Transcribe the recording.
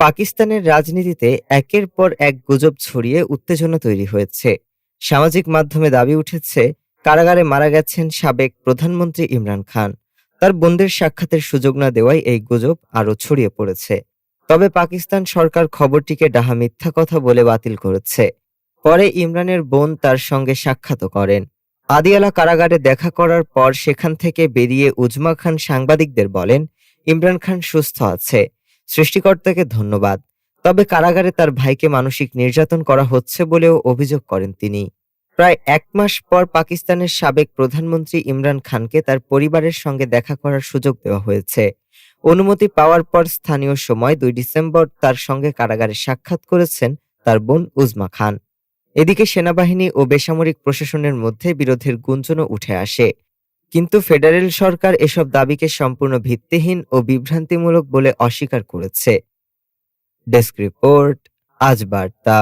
পাকিস্তানের রাজনীতিতে একের পর এক গুজব ছড়িয়ে উত্তেজনা তৈরি হয়েছে। সামাজিক মাধ্যমে দাবি উঠেছে, কারাগারে মারা গেছেন সাবেক প্রধানমন্ত্রী ইমরান খান। তার বোনদের সাক্ষাতের সুযোগ না দেওয়ায় এই গুজব আরও ছড়িয়ে পড়েছে। তবে পাকিস্তান সরকার খবরটিকে ডাহা মিথ্যা কথা বলে বাতিল করেছে। পরে ইমরানের বোন তার সঙ্গে সাক্ষাৎও করেন। আদিয়ালা কারাগারে দেখা করার পর সেখান থেকে বেরিয়ে উজমা খান সাংবাদিকদের বলেন, ইমরান খান সুস্থ আছে। সৃষ্টিকর্তাকে ধন্যবাদ। তবে কারাগারে তার ভাইকে মানসিক নির্যাতন করা হচ্ছে বলেও অভিযোগ করেন তিনি। প্রায় এক মাস পর পাকিস্তানের সাবেক প্রধানমন্ত্রী ইমরান খানকে তার পরিবারের সঙ্গে দেখা করার সুযোগ দেওয়া হয়েছে। অনুমতি পাওয়ার পর স্থানীয় সময় দুই ডিসেম্বর তার সঙ্গে কারাগারে সাক্ষাৎ করেছেন তার বোন উজমা খান। এদিকে সেনাবাহিনী ও বেসামরিক প্রশাসনের মধ্যে বিরোধের গুঞ্জনও উঠে আসে। কিন্তু ফেডারেল সরকার এসব দাবিকে সম্পূর্ণ ভিত্তিহীন ও বিভ্রান্তিমূলক বলে অস্বীকার করেছে। ডেস্ক রিপোর্ট, আজ বার্তা।